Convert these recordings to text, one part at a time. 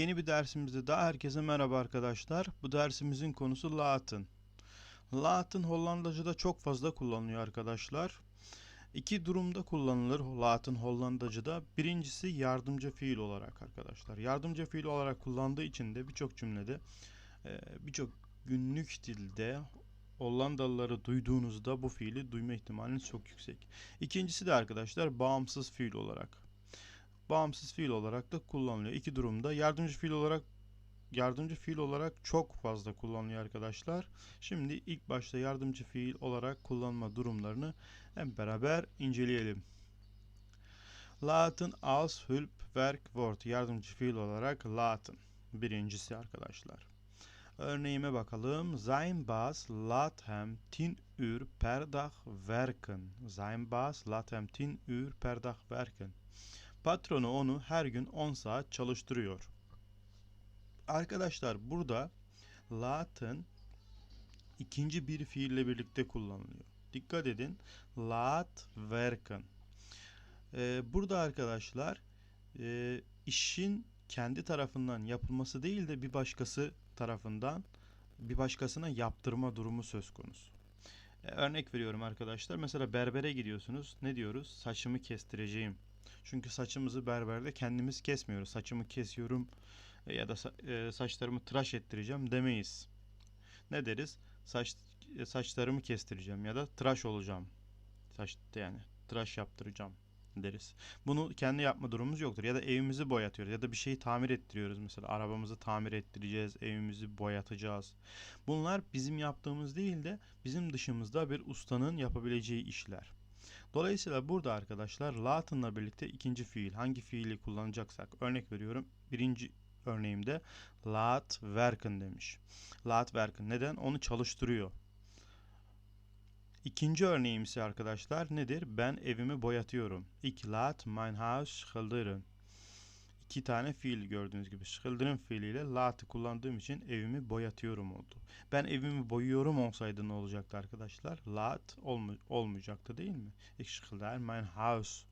Yeni bir dersimizde daha herkese merhaba arkadaşlar. Bu dersimizin konusu Latin. Latin Hollandaca'da çok fazla kullanılıyor arkadaşlar. İki durumda kullanılır Latin Hollandaca'da. Birincisi yardımcı fiil olarak arkadaşlar. Yardımcı fiil olarak kullandığı için de birçok cümlede e, birçok günlük dilde Hollandalıları duyduğunuzda bu fiili duyma ihtimaliniz çok yüksek. İkincisi de arkadaşlar bağımsız fiil olarak bağımsız fiil olarak da kullanılıyor. İki durumda yardımcı fiil olarak yardımcı fiil olarak çok fazla kullanılıyor arkadaşlar. Şimdi ilk başta yardımcı fiil olarak kullanma durumlarını hep beraber inceleyelim. Latin als Hulpwerkwoord yardımcı fiil olarak Latin. Birincisi arkadaşlar. Örneğime bakalım. Sein Bas laat hem 10 uur per dag werken. Sein Bas laat hem 10 uur per dag werken. Patronu onu her gün 10 saat çalıştırıyor. Arkadaşlar burada laatın ikinci bir fiille birlikte kullanılıyor. Dikkat edin. Laat werken. Ee, burada arkadaşlar e, işin kendi tarafından yapılması değil de bir başkası tarafından bir başkasına yaptırma durumu söz konusu. Ee, örnek veriyorum arkadaşlar. Mesela berbere gidiyorsunuz. Ne diyoruz? Saçımı kestireceğim. Çünkü saçımızı berberde kendimiz kesmiyoruz. Saçımı kesiyorum e, ya da e, saçlarımı tıraş ettireceğim demeyiz. Ne deriz? Saç e, saçlarımı kestireceğim ya da tıraş olacağım. Saç yani tıraş yaptıracağım deriz. Bunu kendi yapma durumumuz yoktur. Ya da evimizi boyatıyoruz ya da bir şeyi tamir ettiriyoruz. Mesela arabamızı tamir ettireceğiz, evimizi boyatacağız. Bunlar bizim yaptığımız değil de bizim dışımızda bir ustanın yapabileceği işler. Dolayısıyla burada arkadaşlar Latin'la birlikte ikinci fiil hangi fiili kullanacaksak örnek veriyorum birinci örneğimde laat werken demiş. Laat werken neden? Onu çalıştırıyor. İkinci örneğim ise arkadaşlar nedir? Ben evimi boyatıyorum. Ik laat mein Haus schilderen. İki tane fiil gördüğünüz gibi schilderen fiiliyle laat'ı kullandığım için evimi boyatıyorum oldu. Ben evimi boyuyorum olsaydı ne olacaktı arkadaşlar? Laat olma, olmayacaktı değil mi? Ich schilder mein Haus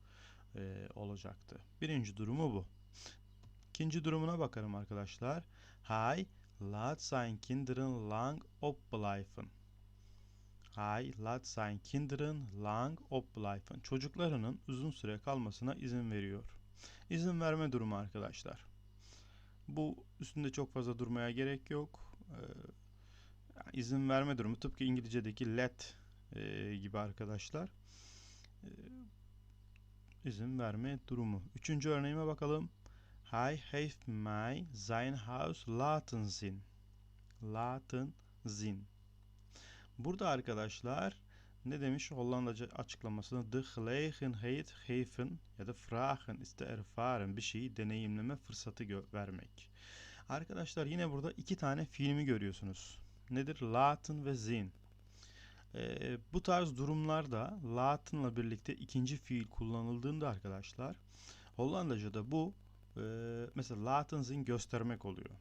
e, olacaktı. Birinci durumu bu. İkinci durumuna bakarım arkadaşlar. Hij laat zijn kinderen lang opblijven. Hij laat zijn kinderen lang opblijven. Çocuklarının uzun süre kalmasına izin veriyor. İzin verme durumu arkadaşlar. Bu üstünde çok fazla durmaya gerek yok. Ee, izin verme durumu tıpkı İngilizce'deki let e, gibi arkadaşlar. Ee, izin verme durumu. Üçüncü örneğime bakalım. Hij heeft mij zijn huis laten. Laten zien. Burada arkadaşlar ne demiş Hollandaca açıklamasında de gelegenheid geven ya da vragen iste ervaren bir şeyi deneyimleme fırsatı vermek. Arkadaşlar yine burada iki tane filmi görüyorsunuz. Nedir? Latin ve zin. Ee, bu tarz durumlarda Latin'la birlikte ikinci fiil kullanıldığında arkadaşlar Hollandaca'da bu e, mesela Latin zin göstermek oluyor.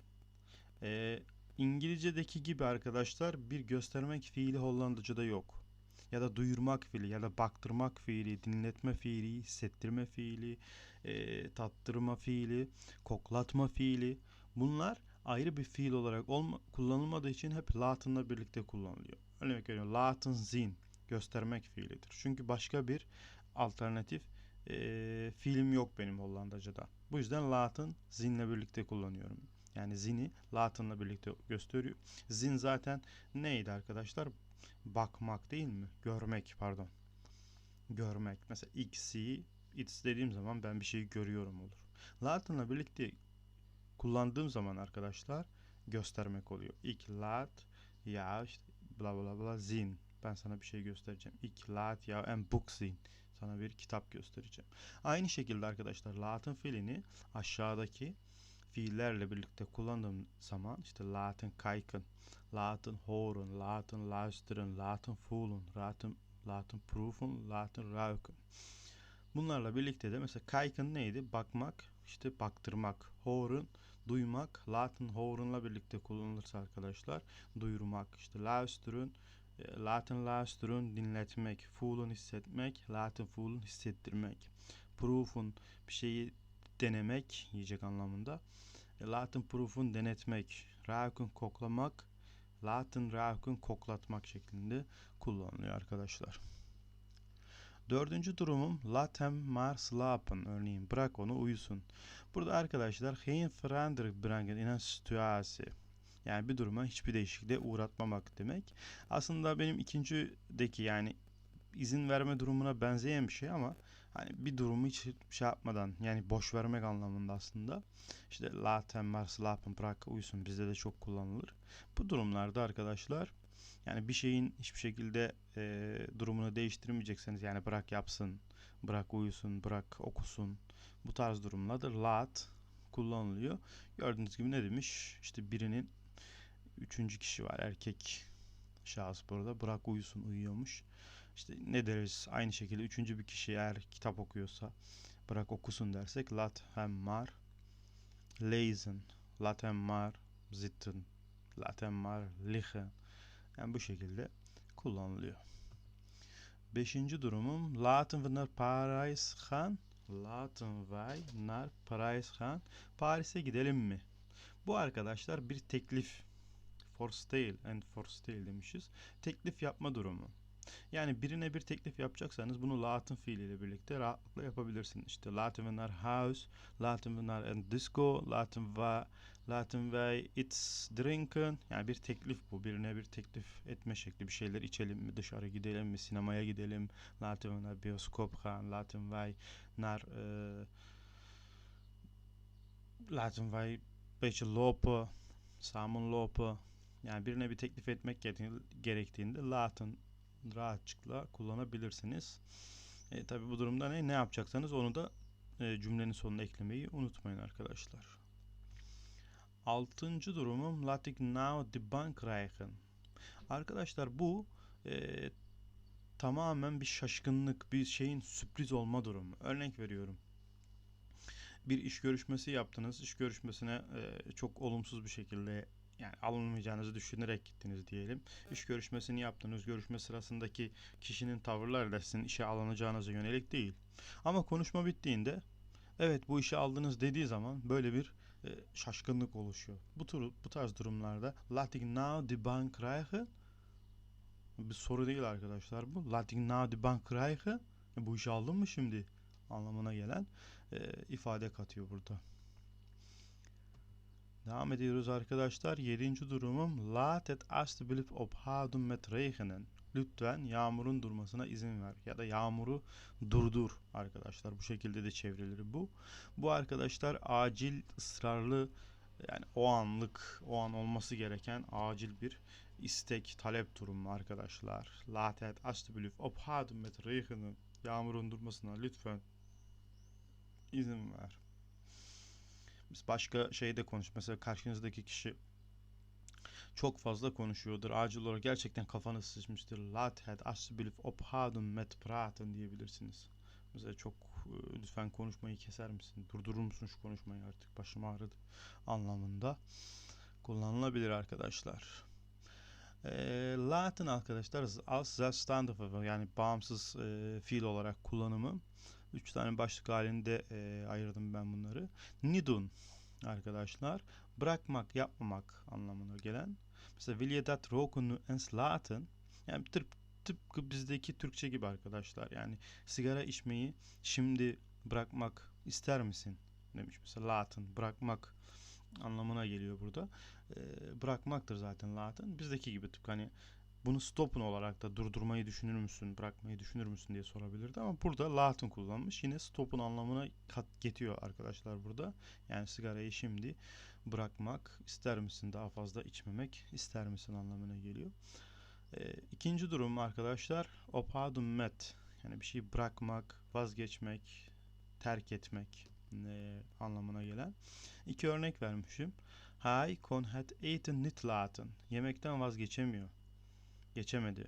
E, İngilizce'deki gibi arkadaşlar bir göstermek fiili Hollandaca'da yok. Ya da duyurmak fiili ya da baktırmak fiili, dinletme fiili, hissettirme fiili, e, tattırma fiili, koklatma fiili. Bunlar ayrı bir fiil olarak olma, kullanılmadığı için hep Latin'la birlikte kullanılıyor. Örnek veriyorum Latin zin göstermek fiilidir. Çünkü başka bir alternatif e, film yok benim Hollandaca'da. Bu yüzden Latin zinle birlikte kullanıyorum. Yani zini Latin'la birlikte gösteriyor. Zin zaten neydi arkadaşlar? Bakmak değil mi? Görmek pardon. Görmek. Mesela x'i it's dediğim zaman ben bir şeyi görüyorum olur. Latin'la birlikte kullandığım zaman arkadaşlar göstermek oluyor. Ik laat ya işte bla bla bla zin. Ben sana bir şey göstereceğim. Ik laat ya en book zin. Sana bir kitap göstereceğim. Aynı şekilde arkadaşlar Latin fiilini aşağıdaki fiillerle birlikte kullandığım zaman işte laten kijken, laten horen, laten luisteren, laten voelen, laten, laten proeven, laten ruiken. Bunlarla birlikte de mesela kijken neydi? Bakmak, işte baktırmak. Horen, duymak. Laten horen'la birlikte kullanılırsa arkadaşlar duyurmak. işte luisteren, laten luisteren, dinletmek. Voelen, hissetmek. Laten voelen, hissettirmek. Proeven, bir şeyi denemek yiyecek anlamında. Latin proof'un denetmek, raukun koklamak, Latin raukun koklatmak şeklinde kullanılıyor arkadaşlar. Dördüncü durumum latem maar slapen örneğin bırak onu uyusun. Burada arkadaşlar geen verandering brengen in situatie. Yani bir duruma hiçbir değişikliğe uğratmamak demek. Aslında benim ikincideki yani izin verme durumuna benzeyen bir şey ama hani bir durumu hiç şey yapmadan yani boş vermek anlamında aslında. İşte laten maar slapen bırak uyusun bizde de çok kullanılır. Bu durumlarda arkadaşlar yani bir şeyin hiçbir şekilde e, durumunu değiştirmeyecekseniz yani bırak yapsın, bırak uyusun, bırak okusun. Bu tarz durumlarda lat kullanılıyor. Gördüğünüz gibi ne demiş? İşte birinin üçüncü kişi var erkek şahıs burada bırak uyusun uyuyormuş. İşte ne deriz aynı şekilde üçüncü bir kişi eğer kitap okuyorsa bırak okusun dersek lat hem mar lezen lat hem mar zitten lat hem mar liggen yani bu şekilde kullanılıyor. Beşinci durumum laten we naar Parijs gaan. Laten wij naar Parijs gaan. Paris'e gidelim mi? Bu arkadaşlar bir teklif. For sale and for sale demişiz. Teklif yapma durumu. Yani birine bir teklif yapacaksanız bunu laten fiiliyle birlikte rahatlıkla yapabilirsiniz. İşte naar huis, laten we naar een disco, laten we laten wij iets drinken. Yani bir teklif bu. Birine bir teklif etme şekli. Bir şeyler içelim mi, dışarı gidelim mi, sinemaya gidelim. Laten we naar bioscoop gaan, wij naar uh, laten wij een beetje lopen, samen lopen. Yani birine bir teklif etmek gerektiğinde laten rahatlıkla kullanabilirsiniz. E, Tabi bu durumda ne? Ne yapacaksanız onu da e, cümlenin sonuna eklemeyi unutmayın arkadaşlar. Altıncı durumum laat now the bank krijgen. Arkadaşlar bu e, tamamen bir şaşkınlık, bir şeyin sürpriz olma durumu. Örnek veriyorum. Bir iş görüşmesi yaptınız. İş görüşmesine e, çok olumsuz bir şekilde yani alınmayacağınızı düşünerek gittiniz diyelim. İş görüşmesini yaptınız. Görüşme sırasındaki kişinin tavırları da sizin işe alınacağınıza yönelik değil. Ama konuşma bittiğinde evet bu işe aldınız dediği zaman böyle bir e, şaşkınlık oluşuyor. Bu tür bu tarz durumlarda Latin now the bank krijgen bir soru değil arkadaşlar bu. Latin now the bank e, bu işi aldın mı şimdi anlamına gelen e, ifade katıyor burada. Devam ediyoruz arkadaşlar. Yedinci durumum. Laat het alsjeblieft ophouden met regenen. Lütfen yağmurun durmasına izin ver. Ya da yağmuru durdur arkadaşlar. Bu şekilde de çevrilir bu. Bu arkadaşlar acil, ısrarlı yani o anlık, o an olması gereken acil bir istek, talep durumu arkadaşlar. Laat het alsjeblieft ophouden met regenen. Yağmurun durmasına lütfen izin ver. Biz başka şeyde konuş. Mesela karşınızdaki kişi çok fazla konuşuyordur. Acil olarak gerçekten kafanız sıçmıştır. Laat het alsjeblieft ophouden met praten diyebilirsiniz. Mesela çok e, lütfen konuşmayı keser misin? Durdurur musun şu konuşmayı artık başım ağrıdı anlamında kullanılabilir arkadaşlar. E, Latin arkadaşlar als zelfstandig yani bağımsız e, fiil olarak kullanımı. Üç tane başlık halinde e, ayırdım ben bunları. Nidun arkadaşlar bırakmak, yapmamak anlamına gelen. Mesela will je dat roken nu eens laten? Yani tıp, tıpkı bizdeki Türkçe gibi arkadaşlar. Yani sigara içmeyi şimdi bırakmak ister misin? Demiş mesela laten bırakmak anlamına geliyor burada. E, bırakmaktır zaten laten. Bizdeki gibi tıpkı hani bunu stopun olarak da durdurmayı düşünür müsün, bırakmayı düşünür müsün diye sorabilirdi ama burada latin kullanmış. Yine stopun anlamına kat getiriyor arkadaşlar burada. Yani sigarayı şimdi bırakmak ister misin, daha fazla içmemek ister misin anlamına geliyor. E, ikinci durum arkadaşlar opadum met yani bir şey bırakmak, vazgeçmek, terk etmek e, anlamına gelen. iki örnek vermişim. Hay kon het eten niet laten. Yemekten vazgeçemiyor geçemedi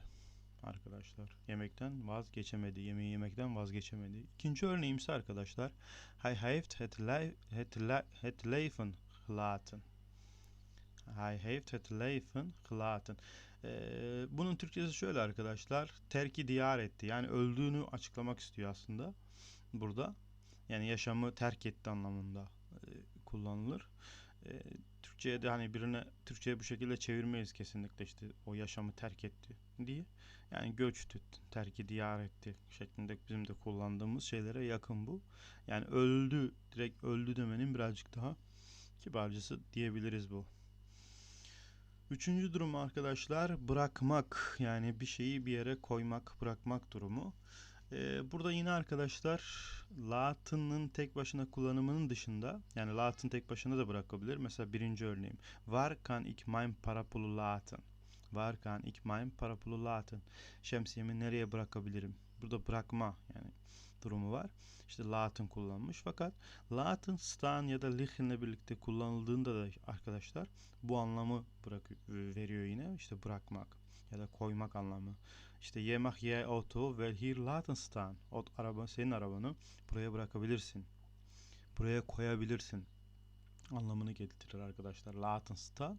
arkadaşlar. Yemekten vazgeçemedi. Yemeği yemekten vazgeçemedi. İkinci örneğim ise arkadaşlar. Hij heeft het, le het, le het leven gelaten. Hij heeft het leven gelaten. Ee, bunun Türkçesi şöyle arkadaşlar. Terki diyar etti. Yani öldüğünü açıklamak istiyor aslında. Burada. Yani yaşamı terk etti anlamında e, kullanılır. E, Türkçe'ye de hani birine Türkçe'ye bu şekilde çevirmeyiz kesinlikle işte o yaşamı terk etti diye. Yani göçtü, terki diyar etti şeklinde bizim de kullandığımız şeylere yakın bu. Yani öldü, direkt öldü demenin birazcık daha kibarcısı diyebiliriz bu. Üçüncü durum arkadaşlar bırakmak yani bir şeyi bir yere koymak, bırakmak durumu. Ee, burada yine arkadaşlar Latin'in tek başına kullanımının dışında yani Latin tek başına da bırakabilir. Mesela birinci örneğim. Var kan ik mein paraplu Latin. Var kan ik mein paraplu Latin. Şemsiyemi nereye bırakabilirim? Burada bırakma yani durumu var. İşte Latin kullanmış fakat Latin stan ya da lichen'le birlikte kullanıldığında da arkadaşlar bu anlamı bırak veriyor yine işte bırakmak ya da koymak anlamı. İşte yemek ye auto vel hier laten staan. O araba senin arabanı buraya bırakabilirsin. Buraya koyabilirsin. Anlamını getirir arkadaşlar. Laten staan.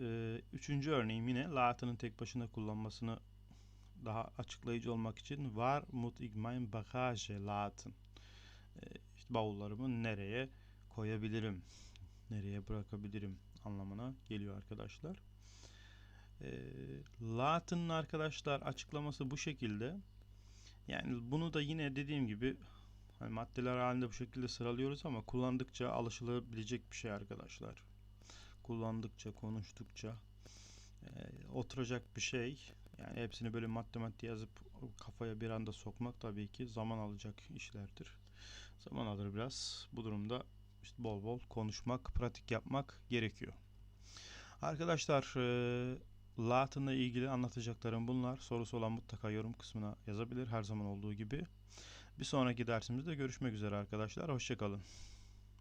Ee, üçüncü örneğim yine Latin'in tek başına kullanmasını daha açıklayıcı olmak için var mut ik mein bagage laten. Ee, işte bavullarımı nereye koyabilirim? Nereye bırakabilirim anlamına geliyor arkadaşlar. E, Latin'in arkadaşlar açıklaması bu şekilde. Yani bunu da yine dediğim gibi hani maddeler halinde bu şekilde sıralıyoruz ama kullandıkça alışılabilecek bir şey arkadaşlar. Kullandıkça, konuştukça e, oturacak bir şey. Yani hepsini böyle madde madde yazıp kafaya bir anda sokmak tabii ki zaman alacak işlerdir. Zaman alır biraz. Bu durumda işte bol bol konuşmak, pratik yapmak gerekiyor. Arkadaşlar e, Latin'la ilgili anlatacaklarım bunlar. Sorusu olan mutlaka yorum kısmına yazabilir her zaman olduğu gibi. Bir sonraki dersimizde görüşmek üzere arkadaşlar. Hoşçakalın.